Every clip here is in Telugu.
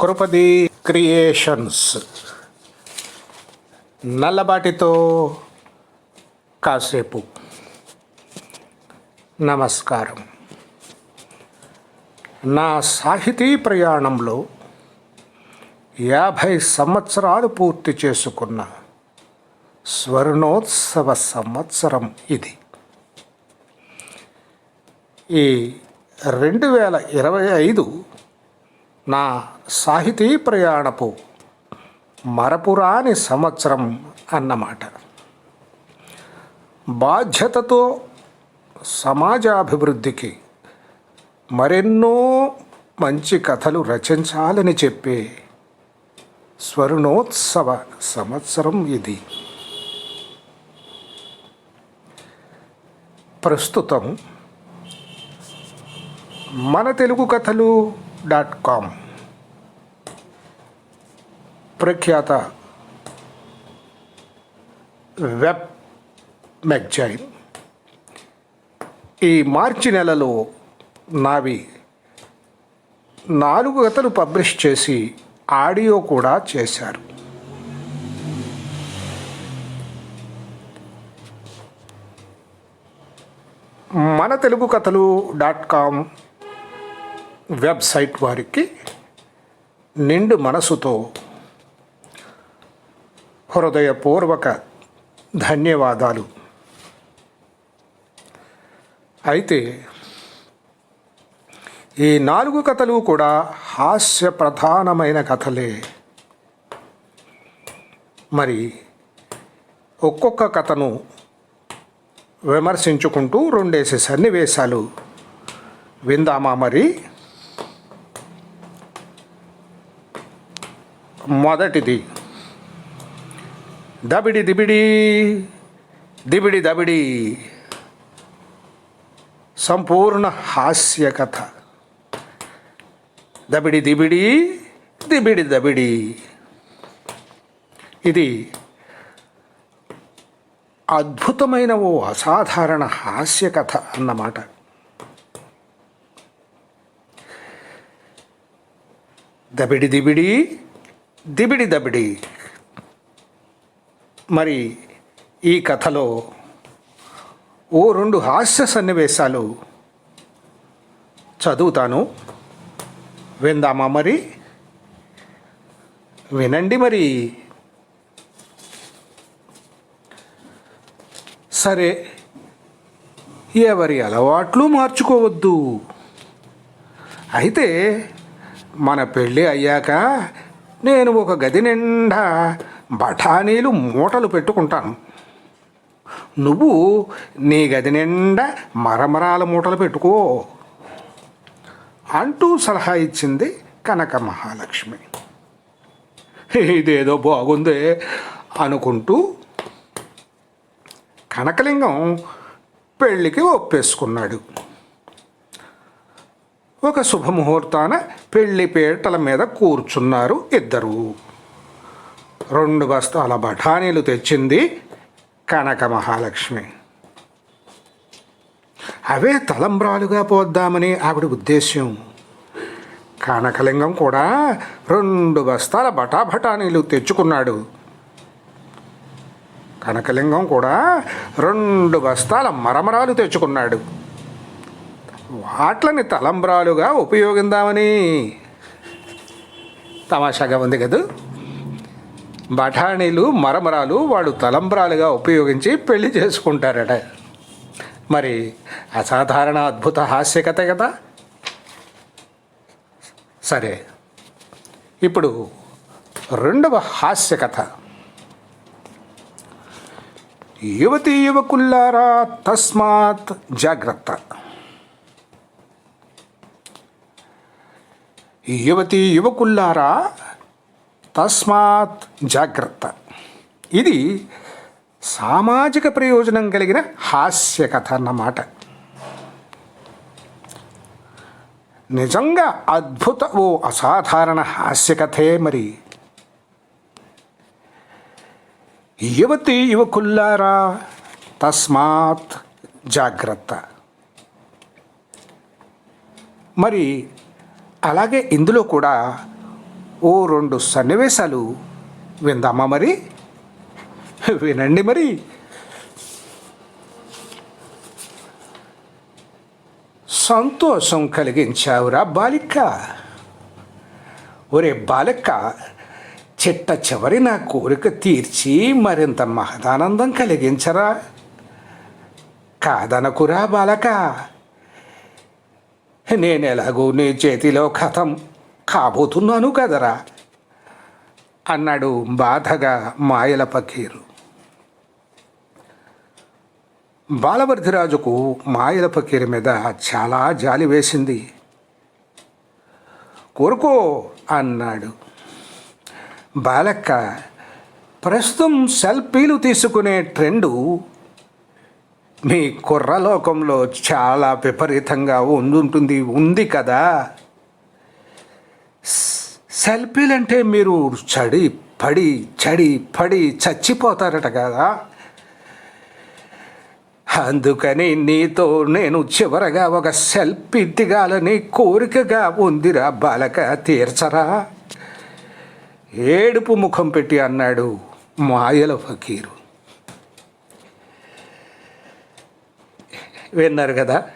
కృపది క్రియేషన్స్. నల్లబాటితో కాసేపు. నమస్కారం. నా సాహితీ ప్రయాణంలో యాభై సంవత్సరాలు పూర్తి చేసుకున్న స్వర్ణోత్సవ సంవత్సరం ఇది. ఈ రెండు వేల ఇరవై ఐదు నా సాహితీ ప్రయాణపు మరపురాని సంవత్సరం అన్నమాట. బాధ్యతతో సమాజాభివృద్ధికి మరెన్నో మంచి కథలు రచించాలని చెప్పే స్వర్ణోత్సవ సంవత్సరం ఇది. ప్రస్తుతం మన తెలుగు కథలు డాట్ కామ్ ప్రఖ్యాత వెబ్ మ్యాగజైన్ ఈ మార్చి నెలలో నావి నాలుగు కథలు పబ్లిష్ చేసి ఆడియో కూడా చేశారు. మన Telugu Kathalu dot com website వారికి నిండు మనసుతో హృదయపూర్వక ధన్యవాదాలు. అయితే ఈ నాలుగు కథలు కూడా హాస్య ప్రధానమైన కథలే. మరి ఒక్కొక్క కథను విమర్శించుకుంటూ రెండేసి సన్నివేశాలు విందామా మరి? మొదటిది. దబిడి దిబిడి దిబిడి దబిడి. సంపూర్ణ హాస్య కథ. దబిడి దిబిడి దిబిడి దబిడి. ఇది అద్భుతమైన ఓ అసాధారణ హాస్య కథ అన్నమాట. దబిడి దిబిడి దిబిడి దబిడి. మరి ఈ కథలో ఓ రెండు హాస్య సన్నివేశాలు చదువుతాను. విందామా మరి? వినండి మరి. సరే ఎవరి అలవాట్లు మార్చుకోవద్దు. అయితే మన పెళ్ళి అయ్యాక నేను ఒక గది నిండా బఠానీలు మూటలు పెట్టుకుంటాను. నువ్వు నీ గది నిండా మరమరాల మూటలు పెట్టుకో అంటూ సలహా ఇచ్చింది కనక మహాలక్ష్మి. ఇదేదో బాగుంది అనుకుంటూ కనకలింగం పెళ్ళికి ఒప్పేసుకున్నాడు. ఒక శుభముహూర్తాన పెళ్ళి పీటల మీద కూర్చున్నారు ఇద్దరు. రెండు బస్తాల బఠానీలు తెచ్చింది కనక మహాలక్ష్మి. అవే తలంబ్రాలుగా పోద్దామని ఆవిడ ఉద్దేశ్యం. కనకలింగం కూడా రెండు బస్తాల బటా బఠానీలు తెచ్చుకున్నాడు. కనకలింగం కూడా రెండు బస్తాల మరమరాలు తెచ్చుకున్నాడు. వాట్లని తలంబ్రాలుగా ఉపయోగిందామని తమాషాగా ఉంది కదా? బఠానీలు మరమరాలు వాడు తలంబ్రాలుగా ఉపయోగించి పెళ్ళి చేసుకుంటారట. మరి అసాధారణ అద్భుత హాస్యకత కదా? సరే ఇప్పుడు రెండవ హాస్యకథ. యువతి యువకుల్లారా తస్మాత్ జాగ్రత్త. యువతి యువకుల్లారా తస్మాత్ జాగ్రత్త. ఇది సామాజిక ప్రయోజనం కలిగిన హాస్య కథ అన్నమాట. నిజంగా అద్భుత ఓ అసాధారణ హాస్య కథే మరి. యువతి యువకుల్లారా తస్మాత్ జాగ్రత్త. మరి అలాగే ఇందులో కూడా ఓ రెండు సన్నివేశాలు విందామా మరి? వినండి మరి. సంతోషం కలిగించావురా బాలిక. ఒరే బాలిక చిట్ట చివరి నా కోరిక తీర్చి మరింత మహదానందం కలిగించరా. కాదనకురా బాలక. నేనెలాగూ నీ చేతిలో కథం కాబోతున్నాను కదరా అన్నాడు బాధగా మాయల పకీరు. బాలవర్ధిరాజుకు మాయల పకీరు మీద చాలా జాలి వేసింది. కోరుకో అన్నాడు. బాలక్క ప్రస్తుతం సెల్ఫీలు తీసుకునే ట్రెండు మీ కుర్రలోకంలో చాలా విపరీతంగా ఉండుంటుంది ఉంది కదా. సెల్ఫీలంటే మీరు చడి పడి చడి పడి చచ్చిపోతారట కదా. అందుకని నీతో నేను చివరగా ఒక సెల్ఫీ దిగాలని కోరికగా ఉందిరా బాలక తీర్చరా. ఏడుపు ముఖం పెట్టి అన్నాడు మాయల ఫకీరు. విన్నారు కదా.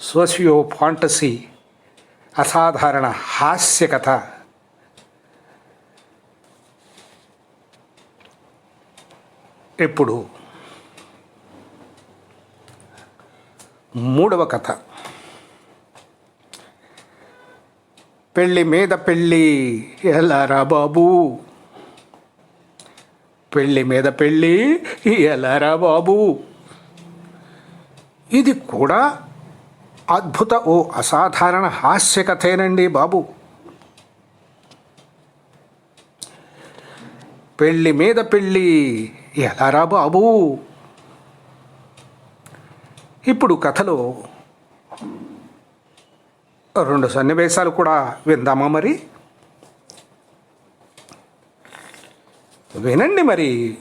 సోషియో ఫాంటసీ అసాధారణ హాస్య కథ. ఇప్పుడు మూడవ కథ. పెళ్ళి మీద పెళ్ళి ఎలారా బాబు? పెళ్ళి మీద పెళ్ళి ఎలారా బాబు? ఇది కూడా అద్భుత ఓ అసాధారణ హాస్య కథేనండి బాబు. పెళ్ళి మీద పెళ్ళి ఎలారా బాబు? ఇప్పుడు కథలో రెండు సన్నివేశాలు కూడా విందామా మరి? వినండి మరి.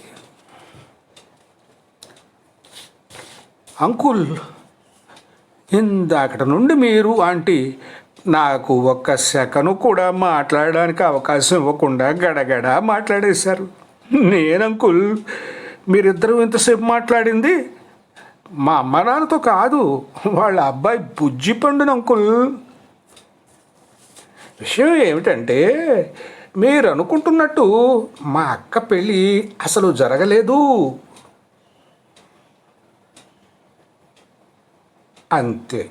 అంకుల్ ఇందాకటి నుండి మీరు ఆంటీ నాకు ఒక్క సెకను కూడా మాట్లాడడానికి అవకాశం ఇవ్వకుండా గడగడ మాట్లాడేశారు. నేను అంకుల్ మీరిద్దరూ ఇంతసేపు మాట్లాడింది? మా అమ్మ నాన్నతో కాదు వాళ్ళ అబ్బాయి బుజ్జి పండున అంకుల్. విషయం ఏమిటంటే మీరు అనుకుంటున్నట్టు మా అక్క పెళ్ళి అసలు జరగలేదు. అంతే.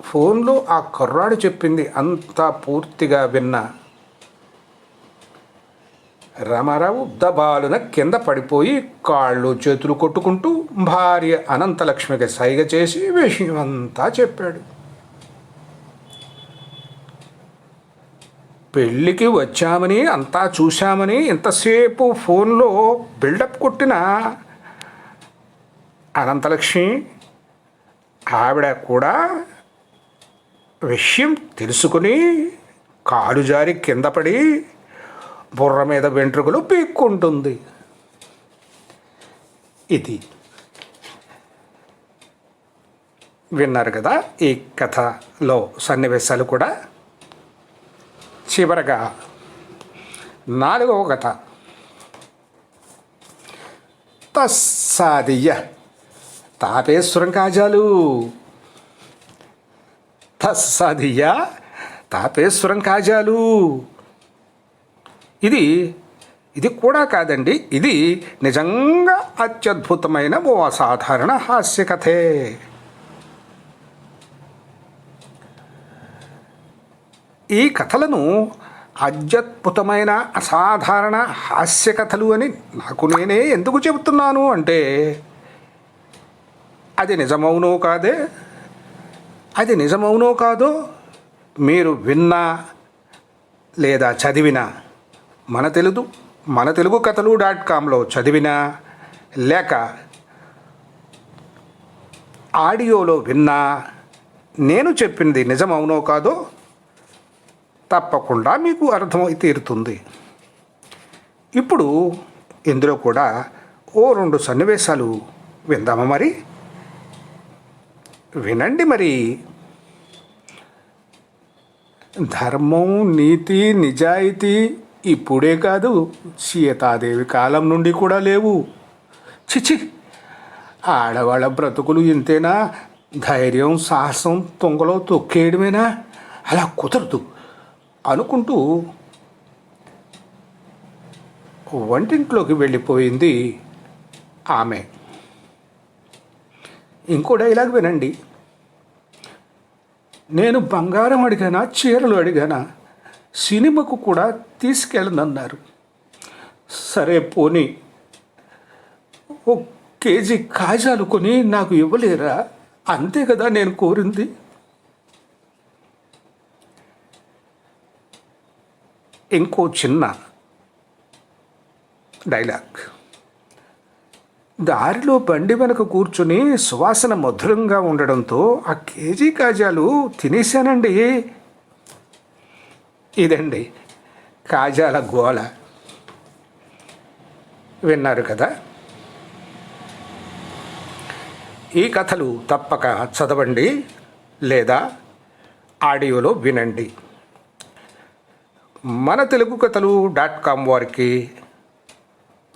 ఫోన్లో ఆ కుర్రాడు చెప్పింది అంతా పూర్తిగా విన్న రామారావు దబాలున కింద పడిపోయి కాళ్ళు చేతులు కొట్టుకుంటూ భార్య అనంతలక్ష్మికి సైగ చేసి విషయం అంతా చెప్పాడు. పెళ్ళికి వచ్చామని అంతా చూశామని ఇంతసేపు ఫోన్లో బిల్డప్ కొట్టిన అనంతలక్ష్మి ఆవిడ కూడా విషయం తెలుసుకుని కాలు జారి కింద పడి బుర్ర మీద వెంట్రుకలు పీక్కుంటుంది. ఇది. విన్నారు కదా ఈ కథలో సన్నివేశాలు కూడా? చివరగా నాలుగవ కథ. తస్సాదియ్య. తాపేశ్వరం కాజాలు. తస్సాదియ్య తాపేశ్వరం కాజాలు. ఇది ఇది కూడా కాదండి ఇది నిజంగా అత్యద్భుతమైన ఓ అసాధారణ హాస్యకథే ఈ కథలను అత్యద్భుతమైన అసాధారణ హాస్య కథలు అని నాకు నేనే ఎందుకు చెబుతున్నాను అంటే అది నిజమవునో కాదే? అది నిజమవునో కాదో మీరు విన్నా లేదా చదివినా మన తెలుగు మన తెలుగు కథలు డాట్ కామ్లో చదివినా లేక ఆడియోలో విన్నా నేను చెప్పింది నిజమవునో కాదో తప్పకుండా మీకు అర్థమై తీరుతుంది. ఇప్పుడు ఇందులో కూడా ఓ రెండు సన్నివేశాలు విందామా మరి? వినండి మరి. ధర్మం నీతి నిజాయితీ ఇప్పుడే కాదు సీతాదేవి కాలం నుండి కూడా లేవు. చిచి ఆడవాళ్ళ బ్రతుకులు ఇంతేనా? ధైర్యం సాహసం తొంగలో తొక్కేయడమేనా? అలా కుదరదు అనుకుంటూ వంటింట్లోకి వెళ్ళిపోయింది ఆమె. ఇంకో డైలాగ్ వినండి. నేను బంగారం అడిగానా చీరలు అడిగానా సినిమాకు కూడా తీసుకెళ్ళనన్నారు. సరే పోనీ ఓ కేజీ కాజాలు కొని నాకు ఇవ్వలేరా? అంతే కదా నేను కోరింది. ఇంకో చిన్న డైలాగ్ దారిలో బండి వెనక కూర్చుని సువాసన మధురంగా ఉండడంతో ఆ కేజీ కాజాలు తినేశానండి. ఇదండి కాజాల గోల విన్నారు కదా? ఈ కథలు తప్పక చదవండి లేదా ఆడియోలో వినండి. మన తెలుగు కథలు డాట్ కామ్ వారికి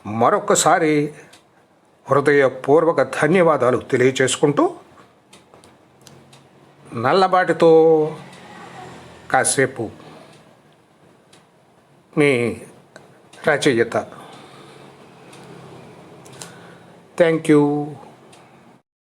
మరొకసారి హృదయపూర్వక ధన్యవాదాలు తెలియచేసుకుంటూ నల్లబాటితో కాసేపు మీ రచయిత. Thank you